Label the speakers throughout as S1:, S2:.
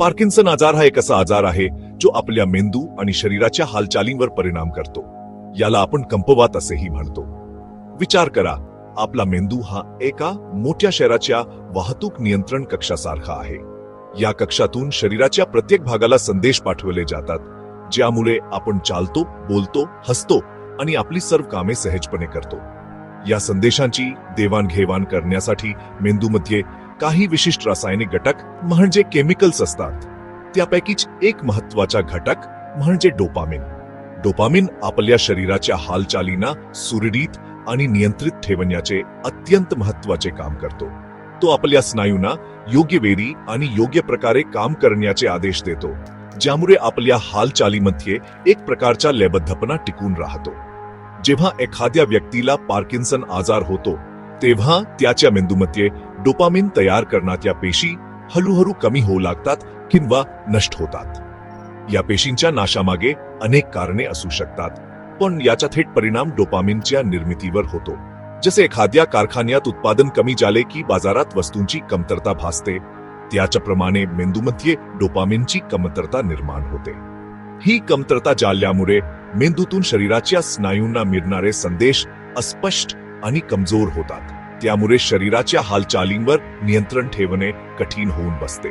S1: Parkinson आजार हा एक असा आजार आहे जो आपल्या मेंदू आणि शरीराच्या हालचालींवर परिणाम करतो. याला आपण कंपवात असेही म्हणतो. विचार करा आपला मेंदू हा एका मोठ्या शहराच्या वाहतूक नियंत्रण कक्षासारखा आहे. या कक्षातून शरीराच्या प्रत्येक भागाला संदेश पाठवले जातात ज्यामुळे आपण चालतो बोलतो हसतो आणि आपली सर्व कामे सहजपणे करतो. या संदेशांची देवाणघेवाण करण्यासाठी मेंदूमध्ये काही विशिष्ट रासायनिक घटक म्हणजे केमिकल्स असतात. त्यापैकीच एक महत्त्वाचा घटक म्हणजे डोपामिन डोपामिन आपल्या शरीराच्या हालचालींना सुरळीत आणि नियंत्रित ठेवण्याचे अत्यंत महत्त्वाचे काम करतो. तो आपल्या स्नायूंना योग्य वेळी आणि योग्य प्रकारे काम करण्याचे आदेश देतो ज्यामुळे आपल्या हालचालीमध्ये एक प्रकारचा लयबद्धपणा टिकून राहतो. जेव्हा एखाद्या व्यक्तीला पार्किन्सन आजार होतो तेव्हा त्याच्या मेंदूमध्ये डोपामिन तयार करणाऱ्या पेशी हळूहळू कमी होऊ लागतात किंवा नष्ट होतात. या पेशींच्या नाशामागे अनेक कारणे असू शकतात पण याचा थेट परिणाम डोपामिनच्या निर्मितीवर होतो. जसे एखाद्या कारखान्यात उत्पादन कमी झाले की बाजारात वस्तूंची कमतरता भासते त्याच्याप्रमाणे मेंदूमध्ये डोपामिनची कमतरता निर्माण होते. ही कमतरता जाल्यामुळे मेंदूतून शरीराच्या स्नायूंना मिळणारे संदेश अस्पष्ट आणि कमजोर होतात. त्यामुळे शरीराच्या हालचालींवर नियंत्रण ठेवणे कठीण होऊन बसते.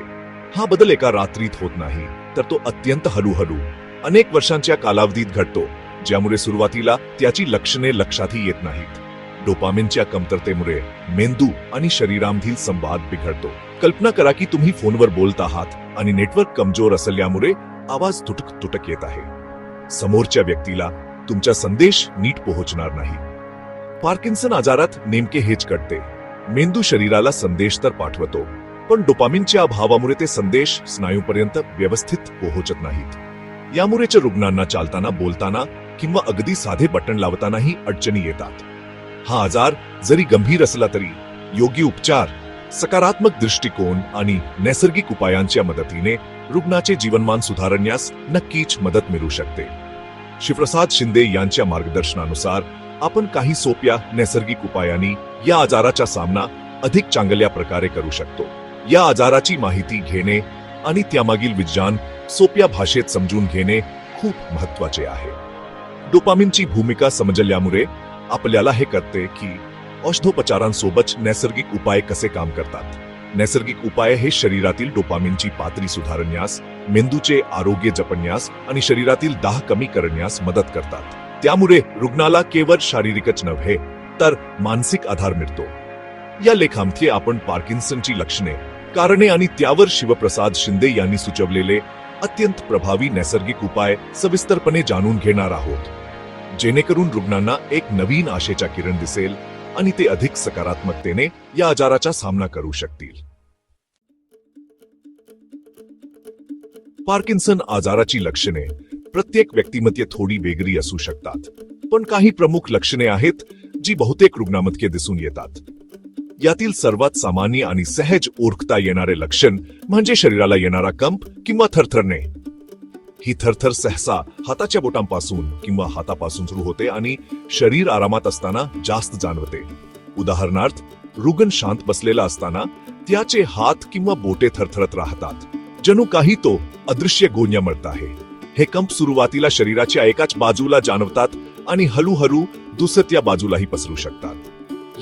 S1: हा बदल एका रात्रीत होत नाही तर तो अत्यंत हळूहळू अनेक वर्षांच्या कालावधीत घडतो ज्यामुळे सुरुवातीला त्याची लक्षणे लक्षातही येत नाहीत. डोपामिनच्या कमतरतेमुळे मेंदू आणि शरीरामधील संवाद बिघडतो. कल्पना करा की तुम्ही फोनवर बोलत आहात आणि नेटवर्क कमजोर असल्यामुळे आवाज तुटक तुटक येत आहे. समोरच्या व्यक्तीला तुमचा संदेश नीट पोहोचणार नाही. पार्किन्सन आजारात नेमके हेच घडते. मेंदू शरीराला संदेश तर पाठवतो पण डोपामिनच्या अभावामुळे ते संदेश स्नायूपर्यंत व्यवस्थित पोहोचत नाहीत. यामुळेच्या रुग्णांना चालताना बोलताना किंवा अगदी साधे बटन लावतानाही अडचणी येतात. हा आजार जरी गंभीर असला तरी योग्य उपचार सकारात्मक दृष्टिकोन आणि नैसर्गिक उपायांच्या मदतीने रुग्णाचे जीवनमान सुधारण्यास नक्कीच मदत मिळू शकते. शिवप्रसाद शिंदे यांच्या मार्गदर्शनानुसार आपण काही सोप्या नैसर्गिक उपायांनी या आजाराचा सामना अधिक चांगल्या प्रकारे करू शकतो. या आजाराची माहिती घेणे आणि त्यामागील विज्ञान सोप्या भाषेत समजून घेणे खूप महत्त्वाचे आहे. डोपामिनची भूमिका समजल्यामुळे आपल्याला हे कळते की औषधोपचारांसोबत नैसर्गिक उपाय कसे काम करतात. नैसर्गिक उपाय हे शरीरातील डोपामिनची पातळी सुधारण्यास मेंदूचे आरोग्य जपण्यास आणि शरीरातील दाह कमी करण्यास मदत करतात. त्यामुळे रुग्णाला केवळ शारीरिकच नव्हे तर मानसिक आधार मिळतो. या लेखामध्ये आपण पार्किन्सनची लक्षणे कारणे आणि त्यावर शिवप्रसाद शिंदे यांनी सुचवलेले अत्यंत प्रभावी नैसर्गिक उपाय सविस्तरपणे जाणून घेणार आहोत. जेणेकरून रुग्णांना एक नवीन आशेचा किरण दिसेल आणि ते अधिक सकारात्मकतेने या आजाराचा सामना करू शकतील. पार्किन्सन आजाराची लक्षणे प्रत्येक व्यक्तीमध्ये थोडी वेगळी असू शकतात. पण काही प्रमुख लक्षणे आहेत जी बहुतेक रुग्णामध्ये दिसून येतात. यातील सर्वात सामान्य आणि सहज ओळखता येणारे लक्षण म्हणजे शरीराला येणारा कंप किंवा थरथरणे. ही थरथर सहसा हाताच्या बोटांपासून किंवा हातापासून सुरू होते आणि शरीर आरामात असताना जास्त जाणवते. उदाहरणार्थ रुग्ण शांत बसलेला असताना त्याचे हात किंवा बोटे थरथरत राहतात जणू काही तो अदृश्य गोंजा मळत आहे. हे कंप सुरुवातीला शरीराच्या एकाच बाजूला जाणवतात आणि हळूहळू दुसऱ्या बाजूलाही पसरू शकतात.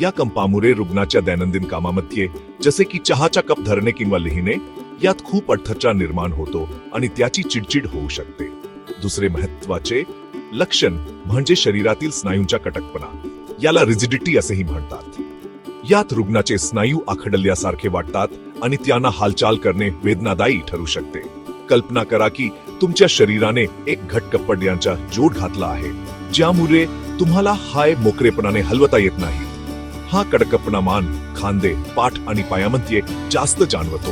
S1: या कंपामुळे रुग्णाच्या दैनंदिन कामामध्ये जसे की चहाचा कप धरणे किंवा लिहिणे यात खूप अडथळा निर्माण होतो आणि त्याची चिडचिड होऊ शकते. दुसरे महत्त्वाचे लक्षण म्हणजे शरीरातील स्नायूंचा कटकपणा. याला रिजिडिटी असेही म्हणतात. यात रुग्णाचे स्नायू आखडल्यासारखे वाटतात आणि त्यांना हालचाल करणे वेदनादायी ठरू शकते. कल्पना करा की तुमच्या शरीराने एक घट कपड्यांचा जोड घातला आहे. ज्यामुळे तुम्हाला हाय मोकरेपणाने हलवता येत नाही. हा कडकपणा मान खांदे पाठ आणि पायामध्ये जास्त जाणवतो.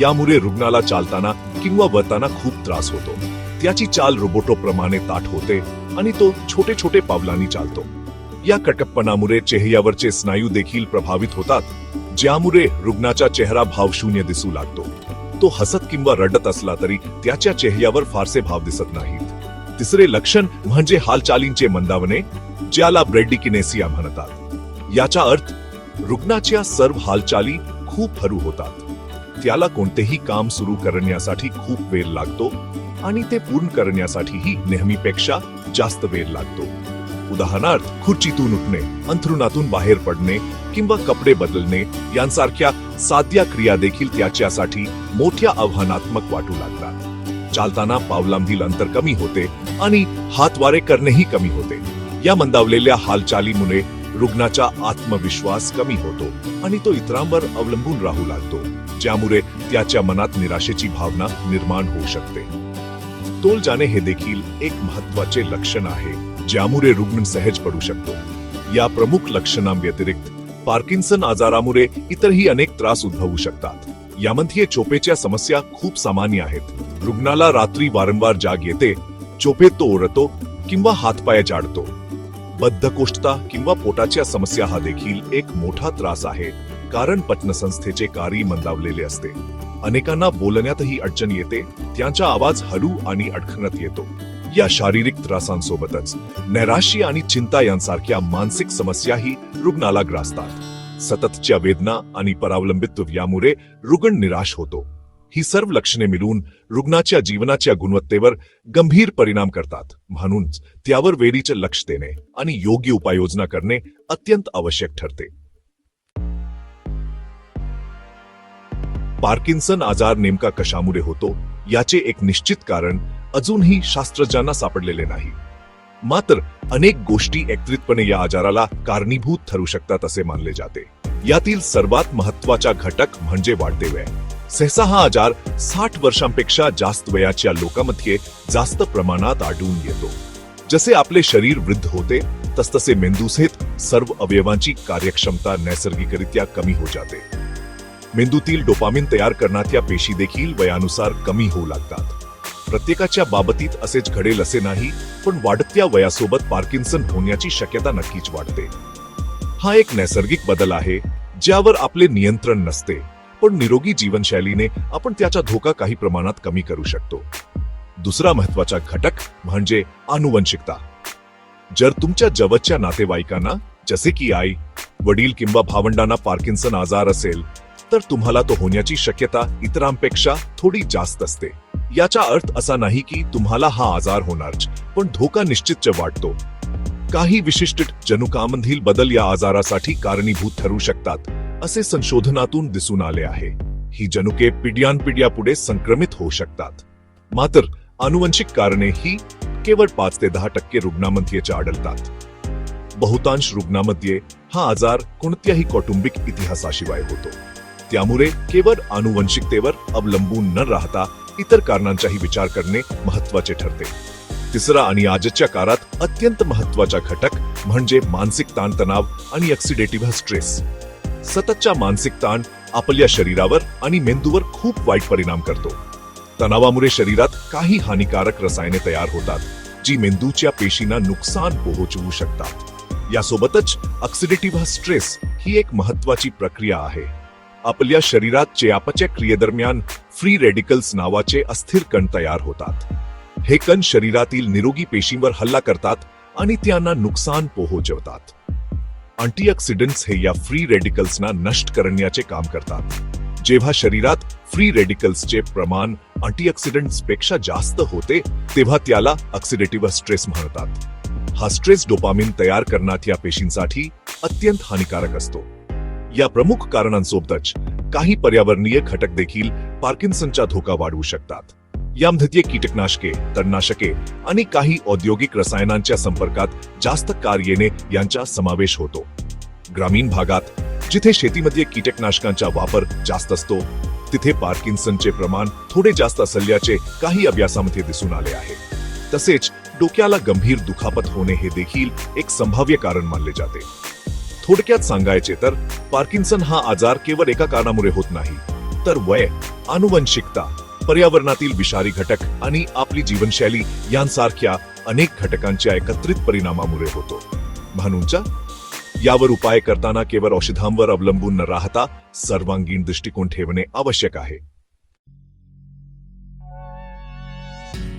S1: यामुळे रुग्णाला चालताना किंवा वळताना खूप त्रास होतो. त्याची चाल रोबोटोप्रमाणे ताठ होते आणि तो छोटे छोटे पावलांनी चालतो. या कडकपणामुळे चेहऱ्यावरचे स्नायू देखील प्रभावित होतात ज्यामुळे रुग्णाचा चेहरा भावशून्य दिसू लागतो. तो हसत किंवा रडत असला तरी त्याच्या चेहऱ्यावर फारसे भाव दिसत नाहीत. तिसरे लक्षण म्हणजे हालचालींचे मंदावणे ज्याला ब्रेडिकिनेसिया म्हणतात. याचा अर्थ रुग्णाच्या सर्व हालचाली खूप हरू होतात. त्याला कोणतेही काम सुरू करण्यासाठी खूप वेळ लागतो आणि ते पूर्ण करण्यासाठीही नेहमीपेक्षा जास्त वेळ लागतो. उदाहरणार्थ खुर्चीतून उठणे अंथरुणातून बाहेर पडणे किंवा कपडे बदलणे यांसारख्या साध्या क्रिया देखील त्याच्यासाठी मोठ्या आव्हानात्मक वाटू लागतात. चालताना पावलांधील अंतर कमी होते आणि हातवारे करणेही कमी होते. या मंदावलेल्या हालचालीमुळे रुग्णाचा आत्मविश्वास कमी होतो आणि तो इतरांवर अवलंबून राहू लागतो ज्यामुळे त्याच्या मनात निराशेची भावना निर्माण होऊ शकते. तोल जाणे हे देखील एक महत्त्वाचे लक्षण आहे. ज्यामुळे रुग्ण सहज पडू शकतो. या प्रमुख लक्षणांव्यतिरिक्त पार्किन्सन आजारामुळे इतरही अनेक त्रास उद्भवू शकतात. यामध्ये चोपेच्या समस्या खूप सामान्य आहेत. रुग्णाला रात्री वारंवार जाग येते चोपे तो ओरतो किंवा हातपाय जाडतो. बद्धकोष्ठता किंवा पोटाच्या समस्या हा देखील एक मोठा त्रास आहे कारण पटनसंस्थेचे कार्य मंदावलेले असते. अनेकांना बोलण्यातही अडचण येते त्यांचा आवाज हलू आणि अडखणत येतो. या शारीरिक त्रासांसोबतच नैराश्य आणि चिंता यांसारख्या मानसिक समस्याही रुग्णाला ग्रासतात. सततच्या वेदना आणि परावलंबित्व यामुळे रुग्ण निराश होतो. ही सर्व लक्षणे मिळून रुग्णाच्या जीवनाच्या गुणवत्तेवर गंभीर परिणाम करतात. म्हणून त्यावर वेळीचे लक्ष देणे आणि योग्य उपाययोजना करणे अत्यंत आवश्यक ठरते. पार्किन्सन आजार नेमका कशामुळे होतो? याचे एक निश्चित कारण अजूनही शास्त्रज्ञांना सापडलेले नाही. मात्र अनेक गोष्टी एकत्रितपणे या आजाराला कारणीभूत ठरू शकतात असे मानले जाते. यातील सर्वात महत्त्वाचा घटक म्हणजे वाढते वय सहसा हा आजार साठ वर्षांपेक्षा जास्त वयाच्या लोकांमध्ये जास्त प्रमाणात आढळून येतो. जसे आपले शरीर वृद्ध होते तसतसे मेंदूसहित सर्व अवयवांची कार्यक्षमता नैसर्गिकरित्या कमी हो जाते. मेंदूतील डोपामिन तयार करणाऱ्या पेशी देखील वयानुसार कमी होऊ लागतात. प्रत्येकाच्या बाबतीत असेच घडेल असे नाही पण वाढत्या वयासोबत पार्किन्सन होण्याची शक्यता नक्कीच वाढते. हा एक नैसर्गिक बदल आहे ज्यावर आपले नियंत्रण नसते पण निरोगी जीवनशैलीने आपण त्याचा धोका काही प्रमाणात कमी करू शकतो. दुसरा महत्त्वाचा घटक म्हणजे आनुवंशिकता. जर तुमच्या जवळच्या नातेवाईकांना जसे की आई वडील किंवा भावंडांना पार्किन्सन आजार असेल तर तुम्हाला तो होण्याची शक्यता इतरांपेक्षा थोडी जास्त असते. याचा अर्थ असा नाही की तुम्हाला हा आजार होणारच पण धोका निश्चितच वाटतो. काही विशिष्ट जनुकामधील बदल या आजारासाठी कारणीभूत ठरू शकतात असे संशोधनातून दिसून आले आहे. ही जनुके पिढ्यानपिढ्या पुढे संक्रमित होऊ शकतात. मात्र अनुवंशिक कारणे ही केवळ पाच ते दहा टक्के रुग्णामध्येच आढळतात. बहुतांश रुग्णामध्ये हा आजार कोणत्याही कौटुंबिक इतिहासाशिवाय होतो. त्यामुळे केवळ आनुवंशिकतेवर अवलंबून न राहता इतर कारणांचाही विचार करणे महत्त्वाचे ठरते. तिसरा आणि आजच्या काळात अत्यंत महत्त्वाचा घटक म्हणजे मानसिक ताणतणाव आणि ऑक्सिडेटिव्ह स्ट्रेस सततचा मानसिक ताण आपल्या शरीरावर आणि मेंदूवर खूप वाईट परिणाम करतो. तणावामुळे शरीरात काही हानिकारक रसायने तयार होतात जी मेंदूच्या पेशींना नुकसान पोहोचवू शकतात. यासोबतच ऑक्सिडेटिव्ह स्ट्रेस ही एक महत्वाची प्रक्रिया आहे. आपल्या शरीरात चयापचय क्रियेदरम्यान फ्री रेडिकल्स नावाचे अस्थिर कण तयार होतात. हे कण शरीरातील निरोगी पेशींवर हल्ला करतात आणि त्यांना नुकसान पोहोचवतात. अँटीऑक्सिडंट्स हे या फ्री रेडिकल्सना नष्ट करण्याचे काम करतात. जेव्हा शरीरात फ्री रेडिकल्सचे प्रमाण अँटीऑक्सिडंट्सपेक्षा जास्त होते तेव्हा त्याला ऑक्सिडेटिव्ह स्ट्रेस म्हणतात. हा स्ट्रेस डोपामिन तयार करण्यात या पेशींसाठी अत्यंत हानिकारक असतो. या प्रमुख कारणांसोबतच काही पर्यावरणीय घटक देखील पार्किन्सनचा धोका वाढवू शकतात. यामध्ये कीटकनाशके तणनाशके आणि काही औद्योगिक रसायनांच्या संपर्कात जास्त कार येणे यांचा समावेश होतो. ग्रामीण भागात जिथे शेतीमध्ये कीटकनाशकांचा वापर जास्त असतो तिथे पार्किन्सनचे प्रमाण थोडे जास्त असल्याचे काही अभ्यासामध्ये दिसून आले आहे. तसेच डोक्याला गंभीर दुखापत होणे हे देखील एक संभाव्य कारण मानले जाते. थोडक्यात सांगायचे तर पार्किन्सन हा आजार केवळ एका कारणामुळे होत नाही तर वय आनुवंशिकता पर्यावरणातील विषारी घटक आणि आपली जीवनशैली यांसारख्या अनेक घटकांच्या एकत्रित परिणामामुळे होतो. म्हणूनच्या यावर उपाय करताना केवळ औषधांवर अवलंबून न राहता सर्वांगीण दृष्टिकोन ठेवणे आवश्यक आहे.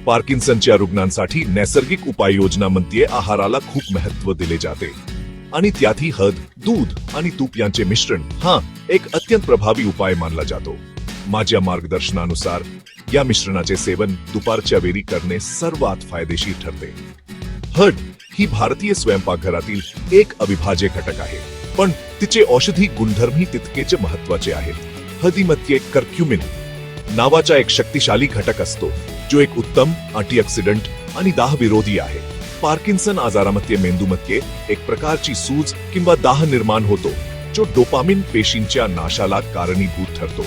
S1: पार्किन्सनच्या रुग्णांसाठी नैसर्गिक उपाययोजनामध्ये आहाराला खूप महत्त्व दिले जाते. आणि त्यातही हद दूध आणि तूप यांचे मिश्रण. हा एक अत्यंत प्रभावी उपाय मानला जातो. माझ्या मार्गदर्शनानुसार या मिश्रणाचे सेवन दुपारच्या वेळी करणे सर्वात फायदेशीर ठरते. हळद ही भारतीय स्वयंपाकघरातील एक अविभाज्य घटक आहे पण तिचे औषधी गुणधर्मही तितकेच महत्त्वाचे आहेत. हदीमध्ये कर्क्युमिन नावाचा एक शक्तिशाली घटक असतो जो एक उत्तम अँटीऑक्सिडंट आणि दाह विरोधी आहे. पार्किन्सन आजारामध्ये मेंदूमध्ये एक प्रकारची सूज किंवा दाह निर्माण होतो जो डोपामिन पेशींच्या नाशाला कारणीभूत ठरतो.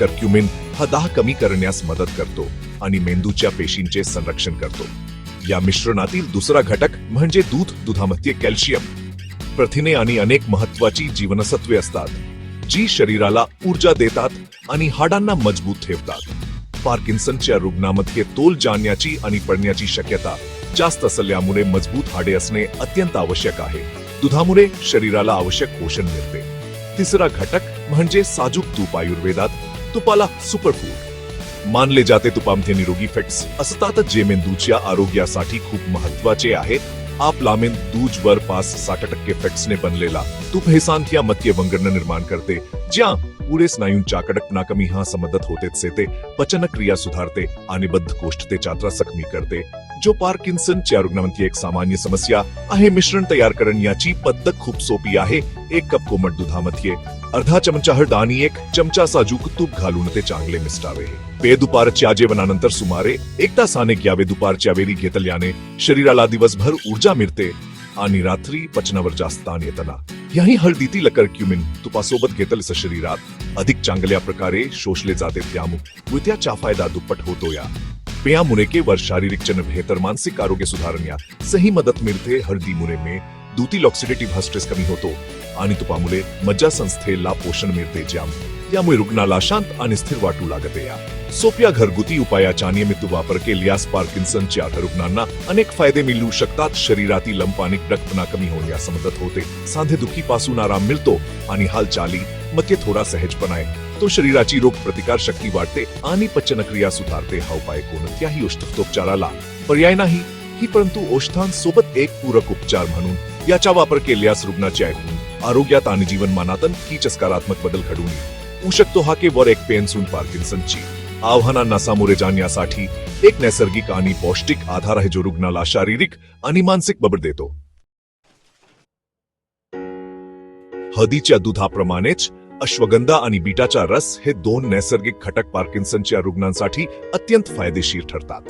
S1: कर्क्युमिन हा दाह कमी करण्यास मदत करतो आणि मेंदूच्या पेशींचे संरक्षण करतो. या मिश्रणातील दुसरा घटक म्हणजे दूध दुधामध्ये कॅल्शियम. प्रथिने आणि अनेक महत्वाची जीवनसत्वे असतात जी शरीराला ऊर्जा देतात आणि हाडांना मजबूत ठेवतात. पार्किन्सनच्या रुग्णामध्ये तोल जाण्याची आणि पडण्याची शक्यता जास्त असल्यामुळे मजबूत हाडे असणे अत्यंत आवश्यक आहे. दुधामुळे शरीराला आवश्यक पोषण मिळते. तिसरा घटक म्हणजे साजूक तूप आयुर्वेदात तुपाला सुपरफूड मानले जाते तुपामध्ये निरोगी फॅट्स असतात जे मेंदूच्या आरोग्यासाठी खूप महत्त्वाचे आहेत आपला मेंदू जवळपास साठ टक्के फॅट्सने बनलेला तूप हे सांध्या मत्य वंगण निर्माण करते. ज्या पुढे स्नायूंच्या कडकपणा कमी हा समदत होतेच ते पचन सुधारते आणि बद्धकोष्ठतेच्या त्रास कमी करते. जो पार्किन्सनच्या रुग्णामध्ये एक सामान्य समस्या आहे मिश्रण तयार करण याची पद्धत खूप सोपी आहे. एक कप कोमट दुधामध्ये अर्धा चमचा हळद आणि एक चमचा साजूक तूप घालून ते चांगले मिसळावे. पे दुपारच्या जेवणानंतर सुमारे एक तासाने घ्यावे. दुपारच्या वेळी घेतल्याने शरीराला दिवसभर ऊर्जा मिळते आणि रात्री पचनावर जास्त ताण येताना. याही हळदीतील लकर क्युमिन तुपासोबत घेतलस शरीरात अधिक चांगल्या प्रकारे शोषले जाते. त्यामुळे त्याचा फायदा दुप्पट होतो या पेया मुने के केवळ शारीरिक जन बेहतर मानसिक आरोग्य सुधारण्यास सही मदत मिळते हळदीमुळे में। दुतील ऑक्सिडेटिव्ह स्ट्रेस कमी होतो। आणि तुपामुळे मज्जा संस्थेला पोषण मिळते ज्याम। यामुळे रुग्णाला शांत आणि स्थिर वाटू लागते या। सोप्या घरगुती उपायाचा नियमित वापर केल्यास पार्किन्सनच्या रुग्णांना अनेक फायदे मिळू शकतात। शरीरातील लंपानिक रक्तना कमी होण्यास मदत होते। सांधेदुखीपासून आराम मिळतो। आणि हालचाली मध्ये थोडा सहजपणा आहे तो शरीराची रोग प्रतिकार शक्ती वाढते आणि पचनक्रिया सुधारते. हा उपाय कोणत्याही औषधोपचाराला पर्याय नाही. ही परंतु औषधांसोबत एक पूरक उपचार म्हणून याचा वापर केल्यास रुग्णाचे ऐकून आरोग्यात आणि जीवनमानातन की सकारात्मक बदल घडून येऊ शकतो हा केवळ एक पेनसून पार्किन्सनची आव्हानांना सामोरे जाण्यासाठी एक नैसर्गिक आणि पौष्टिक आधार आहे जो रुग्णाला शारीरिक आणि मानसिक बबर देतो. हदीच्या दुधाप्रमाणेच अश्वगंधा आणि बीटाचा रस हे दोन नैसर्गिक घटक पार्किन्सनच्या रुग्णांसाठी अत्यंत फायदेशीर ठरतात.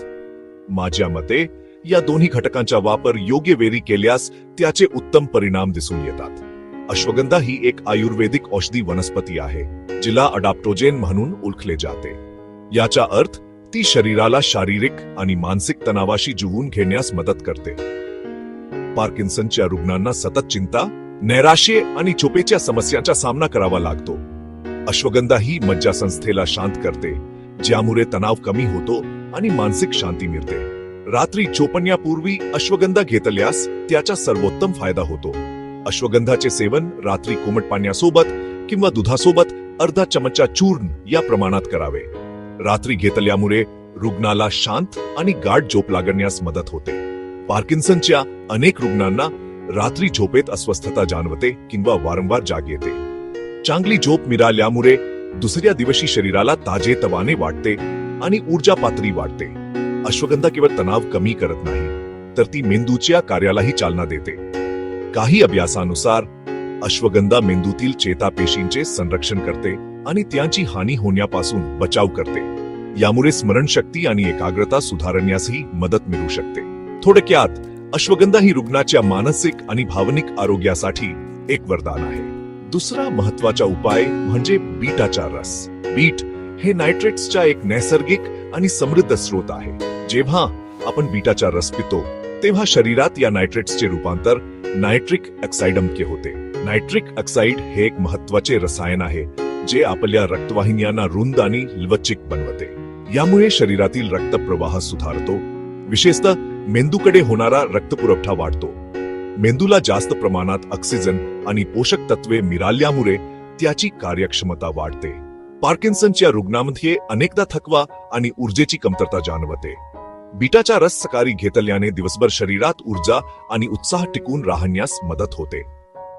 S1: माझ्या मते या दोन्ही घटकांचा वापर योग्य वेळी केल्यास त्याचे उत्तम परिणाम दिसून येतात. अश्वगंधा ही एक आयुर्वेदिक औषधी वनस्पती आहे जिला अडाप्टोजेन म्हणून ओळखले जाते. याचा अर्थ ती शरीराला शारीरिक आणि मानसिक तणावाशी जुवून घेण्यास मदत करते. पार्किन्सनच्या रुग्णांना सतत चिंता नैराश्य आणि झोपेच्या समस्यांचा सामना करावा लागतो. अश्वगंधा ही मज्जा संस्थेला शांत करते ज्यामुळे तणाव कमी होतो आणि मानसिक शांती मिळते. रात्री झोपण्यापूर्वी अश्वगंधा घेतल्यास त्याचा सर्वोत्तम फायदा होतो. अश्वगंधाचे सेवन रात्री कोमट पाण्यासोबत किंवा दुधासोबत अर्धा चमचा चूर्ण या प्रमाणात करावे. रात्री घेतल्यामुळे रुग्णाला शांत आणि गाठ झोप लागण्यास मदत होते. पार्किन्सनच्या अनेक रुग्णांना रात्री झोपेत अस्वस्थता जाणवते किंवा वारंवार जाग येते. चांगली झोप मिळाल्यामुळे दुसऱ्या दिवशी शरीराला ताजे तवाने वाटते आणि ऊर्जा पातळी वाढते. अश्वगंधा केवळ तणाव कमी करत नाही तर ती मेंदूच्या कार्यालाही चालना देते. काही अभ्यासानुसार अश्वगंधा मेंदूतील चेतापेशींचे संरक्षण करते आणि त्यांची हानी होण्यापासून बचाव करते. यामुळे स्मरणशक्ती आणि एकाग्रता सुधारण्यासही मदत मिळू शकते. थोडक्यात अश्वगंधा ही रुग्णाच्या मानसिक आणि भावनिक आरोग्यासाठी एक वरदान आहे. दुसरा महत्त्वाचा उपाय म्हणजे बीटाचा रस. बीट हे नायट्रेट्सचा एक नैसर्गिक आणि समृद्ध स्रोत आहे. जेव्हा आपण बीटाचा रस पितो तेव्हा शरीरात या नायट्रेट्सचे रूपांतर नायट्रिक ऑक्साइडमके होते. नायट्रिक ऑक्साईड हे एक महत्त्वाचे रसायन आहे जे आपल्या रक्तवाहिन्यांना रुंद आणि लवचिक बनवते. यामुळे शरीरातील रक्तप्रवाह सुधारतो. विशेषतः मेंदूकडे होणारा रक्तपुरवठा वाढतो. मेंदूला जास्त प्रमाणात ऑक्सिजन आणि पोषक तत्वे मिळाल्यामुळे त्याची कार्यक्षमता वाढते. पार्किन्सनच्या रुग्णामध्ये अनेकदा थकवा आणि ऊर्जेची कमतरता जाणवते. बीटाचा रस सकाळी घेतल्याने दिवसभर शरीरात ऊर्जा आणि उत्साह टिकून राहण्यास मदत होते.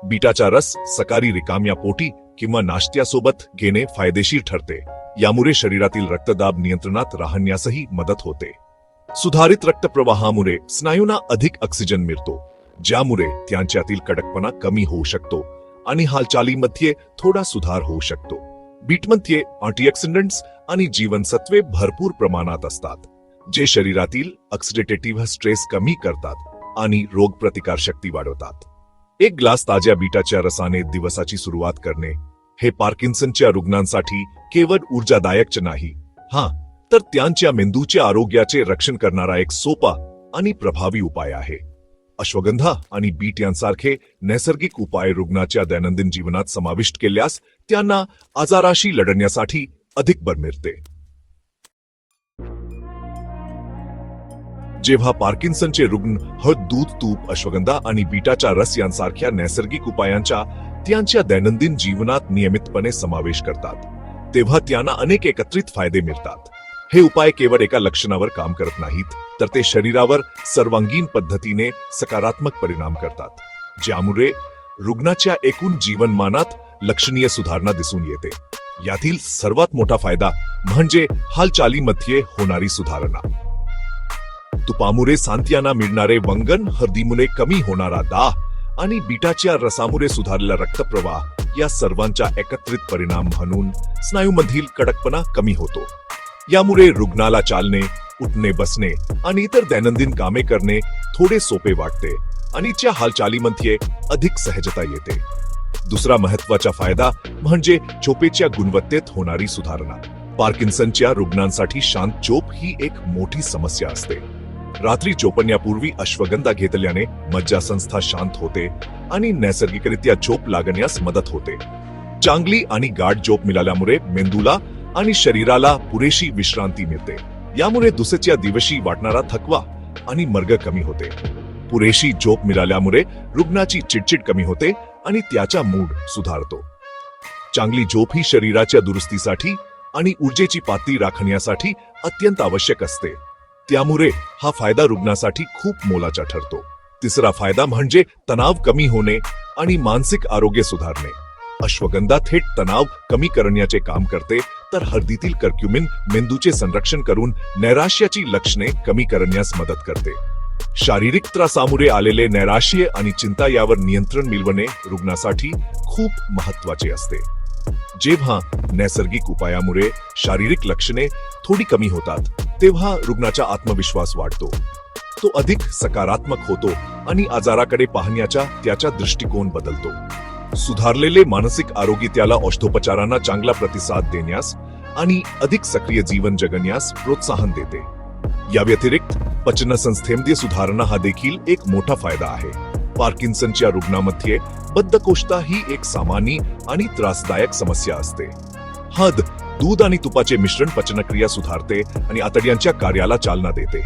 S1: बीटाचा रस सकाळी रिकाम्या पोटी किंवा नाश्त्यासोबत घेणे फायदेशीर ठरते. यामुळे शरीरातील रक्तदाब नियंत्रणात राहण्यासही मदत होते. सुधारित रक्तप्रवाहामुळे स्नायूंना अधिक ऑक्सिजन मिळतो. ज्यामुळे त्यांच्यातील कडकपणा कमी होऊ शकतो आणि हालचालीमध्ये थोडा सुधार होऊ शकतो. बीटमध्ये अँटीऑक्सिडंट्स आणि जीवनसत्वे भरपूर प्रमाणात असतात जे शरीरातील ऑक्सिडेटेटिव्ह स्ट्रेस कमी करतात आणि रोगप्रतिकार शक्ती वाढवतात. एक ग्लास ताज्या बीटाच्या रसाने दिवसाची सुरुवात करणे हे पार्किन्सनच्या रुग्णांसाठी केवळ ऊर्जादायकच नाही. हा तर त्यांच्या मेंदूच्या आरोग्याचे रक्षण करणारा एक सोपा आणि प्रभावी उपाय आहे. अश्वगंधा आणि बीट यांसारखे नैसर्गिक उपाय रुग्णाच्या दैनंदिन जीवनात समाविष्ट केल्यास त्यांना आजाराशी लढण्यासाठी अधिक बर मिळते. जेव्हा पार्किन्सनचे रुग्ण हळद दूध तूप अश्वगंधा आणि बीटाच्या रस यांसारख्या नैसर्गिक उपायांच्या त्यांच्या दैनंदिन जीवनात नियमितपणे समावेश करतात तेव्हा त्यांना अनेक एकत्रित फायदे मिळतात. हे उपाय केवळ एका लक्षणावर काम करत नाहीत तर ते शरीरावर सर्वांगीण पद्धतीने सकारात्मक परिणाम करतात ज्यामुळे रुग्णाच्या एकूण जीवनमानात लक्षणीय सुधारणा दिसून येते. यातील सर्वात मोठा फायदा म्हणजे हालचालीमध्ये होणारी सुधारणा. तुपामुळे सांत्याना मिळणारे वंगन हळदीमुळे कमी होणारा दाह आणि बीटाच्या रसामुळे सुधारलेला रक्तप्रवाह या सर्वांचा एकत्रित परिणाम म्हणून स्नायूमधील कडकपणा कमी होतो. यामुळे रुग्णाला चालणे उठणे बसणे आणि इतर दैनंदिन कामे करणे थोडे सोपे वाटते आणि त्या हालचालीमध्ये अधिक सहजता येते. दुसरा महत्त्वाचा फायदा म्हणजे झोपेच्या गुणवत्तेत होणारी सुधारणा. पार्किन्सनच्या रुग्णांसाठी शांत झोप ही एक मोठी समस्या असते. रात्री झोपण्यापूर्वी अश्वगंधा घेतल्याने मज्जासंस्था शांत होते आणि नैसर्गिकरित्या झोप लागण्यास मदत होते. चांगली आणि गाठ झोप मिळाल्यामुळे मेंदूला आणि शरीराला पुरेशी विश्रांती मिळते. यामुळे दुसऱ्या दिवशी वाटणारा थकवा आणि मर्ग कमी होते. पुरेशी झोप मिळाल्यामुळे रुग्णाची चिडचिड कमी होते आणि त्याचा मूड सुधारतो. चांगली झोप ही शरीराच्या दुरुस्तीसाठी आणि ऊर्जेची पातळी राखण्यासाठी अत्यंत आवश्यक असते. त्यामुळे हा फायदा रुग्णासाठी खूप मोलाचा ठरतो. तिसरा फायदा म्हणजे तणाव कमी होणे आणि मानसिक आरोग्य सुधारणे. अश्वगंधा थेट तणाव कमी करण्याचे काम करते तर हळदीतील कर्क्युमिन मेंदूचे संरक्षण करून नैराश्याची लक्षणे कमी करण्यास मदत करते. शारीरिक त्रासामुळे आलेले नैराश्य आणि चिंता यावर नियंत्रण मिळवणे रुग्णासाठी खूप महत्त्वाचे असते. जेव्हा नैसर्गिक उपायामुळे शारीरिक लक्षणे थोडी कमी होतात तेव्हा रुग्णाचा आत्मविश्वास वाढतो. तो अधिक सकारात्मक होतो आणि आजाराकडे पाहण्याचा त्याचा दृष्टिकोन बदलतो. सुधारलेले मानसिक आरोग्य त्याला औषधोपचारांना चांगला प्रतिसाद देण्यास आणि अधिक सक्रिय जीवन जगण्यास प्रोत्साहन देते. या व्यतिरिक्त पचन संस्थेमध्ये सुधारणा हा देखील एक मोठा फायदा आहे. पार्किन्सनच्या रुग्णामध्ये बद्धकोष्ठता ही एक सामान्य आणि त्रासदायक समस्या असते. हद दूध आणि तुपाचे मिश्रण पचनक्रिया सुधारते आणि आतड्यांच्या कार्याला चालना देते.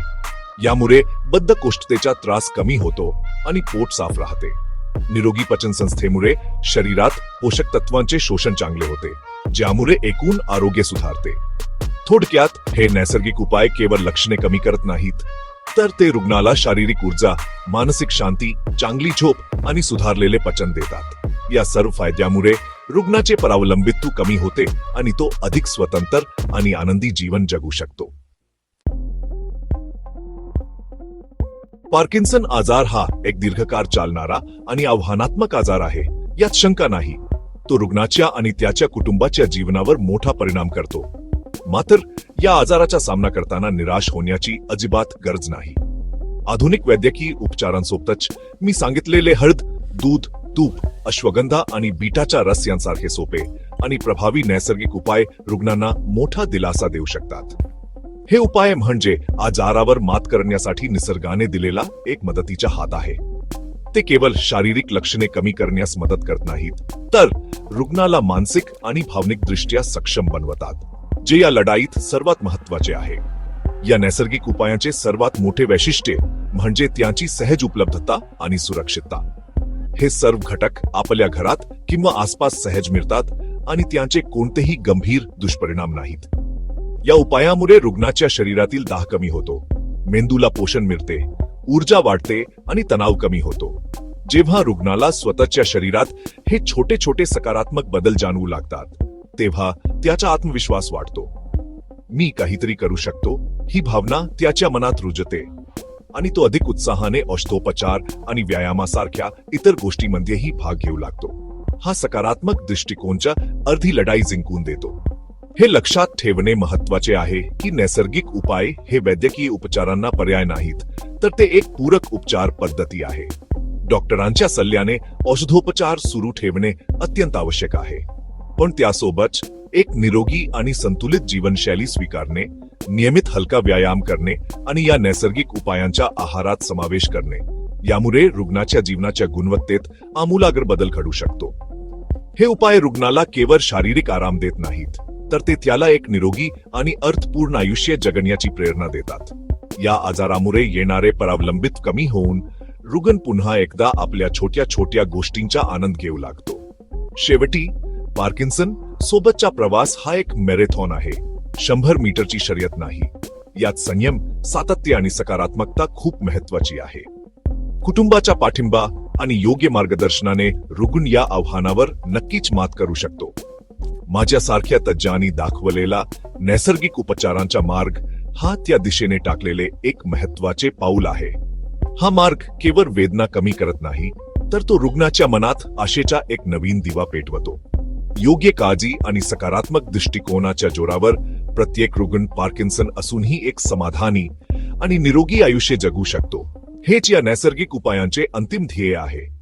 S1: यामुळे बद्धकोष्ठतेचा त्रास कमी होतो आणि पोट साफ राहते. निरोगी पचन संस्थेमुळे शरीरात पोषक तत्वांचे शोषण चांगले होते ज्यामुळे एकूण आरोग्य सुधारते. थोडक्यात हे नैसर्गिक उपाय केवळ लक्षणे कमी करत नाहीत तर ते रुग्णाला शारीरिक ऊर्जा मानसिक शांती चांगली झोप आणि सुधारलेले पचन देतात. या सर्व फायद्यामुळे रुग्णाचे परावलंबित्व कमी होते आणि तो अधिक स्वतंत्र आणि आनंदी जीवन जगू शकतो. पार्किन्सन आजार हा एक दीर्घकाळ चालणारा आणि आव्हानात्मक आजार आहे. यात शंका नाही. तो रुग्णाच्या आणि त्याच्या कुटुंबाच्या जीवनावर मोठा परिणाम करतो. मात्र या आजाराचा सामना करताना निराश होण्याची अजिबात गरज नाही. आधुनिक वैद्यकीय उपचारांसोबतच मी सांगितलेले हळद दूध तूप अश्वगंधा आणि बीटाचा रस यांसारखे सोपे आणि प्रभावी नैसर्गिक उपाय रुग्णांना मोठा दिलासा देऊ शकतात. हे उपाय म्हणजे आजारावर मात करण्यासाठी निसर्गाने दिलेला एक मदतीचा हात आहे. ते केवळ शारीरिक लक्षणे कमी करण्यास मदत करत नाहीत तर रुग्णाला मानसिक आणि भावनिक दृष्ट्या सक्षम बनवतात जे या लढाईत सर्वात महत्त्वाचे आहे. या नैसर्गिक उपायांचे सर्वात मोठे वैशिष्ट्य म्हणजे त्यांची सहज उपलब्धता आणि सुरक्षितता. हे सर्व घटक आपल्या घरात किंवा आसपास सहज मिळतात आणि त्यांचे कोणतेही गंभीर दुष्परिणाम नाहीत. या उपायामुळे रुग्णाच्या शरीरातील दाह कमी होतो. मेंदूला पोषण मिळते ऊर्जा वाढते आणि तणाव कमी होतो. जेव्हा रुग्णाला स्वतःच्या शरीरात हे छोटे छोटे सकारात्मक बदल जाणवू लागतात तेव्हा त्याचा आत्मविश्वास वाढतो. मी काहीतरी करू शकतो ही भावना त्याच्या मनात रुजते. आणि तो अधिक उत्साहाने औषधोपचार आणि व्यायामासारख्या इतर गोष्टींमध्येही भाग घेऊ लागतो. हा सकारात्मक दृष्टिकोनच्या अर्धी लढाई जिंकून देतो. हे लक्षात ठेवणे महत्त्वाचे आहे की नैसर्गिक उपाय हे वैद्यकीय उपचारांना पर्याय नाहीत तर ते एक पूरक उपचार पद्धती आहे. डॉक्टरांच्या सल्ल्याने औषधोपचार सुरू ठेवणे अत्यंत आवश्यक आहे. पण त्यासोबत एक निरोगी आणि संतुलित जीवनशैली स्वीकारणे नियमित हलका व्यायाम करणे आणि या नैसर्गिक उपायांच्या आहारात समावेश करणे यामुळे रुग्णाच्या जीवनाच्या गुणवत्तेत आमूलाग्र बदल घडू शकतो. हे उपाय रुग्णाला केवळ शारीरिक आराम देत नाहीत तर ते त्याला एक निरोगी आणि अर्थपूर्ण आयुष्य जगण्याची प्रेरणा देतात. या आजारामुळे येणारे परावलंबित कमी होऊन रुग्ण पुन्हा एकदा आपल्या छोट्या छोट्या गोष्टींचा आनंद घेऊ लागतो. शेवटी पार्किन्सन सोबतचा प्रवास हा एक मॅरेथॉन आहे. शंभर मीटरची शर्यत नाही. यात संयम सातत्य आणि सकारात्मकता खूप महत्वाची आहे. कुटुंबाचा पाठिंबा आणि योग्य मार्गदर्शनाने रुग्ण या आव्हानावर नक्कीच मात करू शकतो. माझ्यासारख्या तज्ज्ञांनी दाखवलेला नैसर्गिक उपचारांचा मार्ग हा त्या दिशेने टाकलेले एक महत्त्वाचे पाऊल आहे. हा मार्ग केवळ वेदना कमी करत नाही तर तो रुग्णाच्या मनात आशेचा एक नवीन दिवा पेटवतो. योग्य काळजी आणि सकारात्मक दृष्टिकोनाच्या जोरावर प्रत्येक रुग्ण पार्किन्सन असूनही एक समाधानी आणि निरोगी आयुष्य जगू शकतो. हेच या नैसर्गिक उपायांचे अंतिम ध्येय आहे.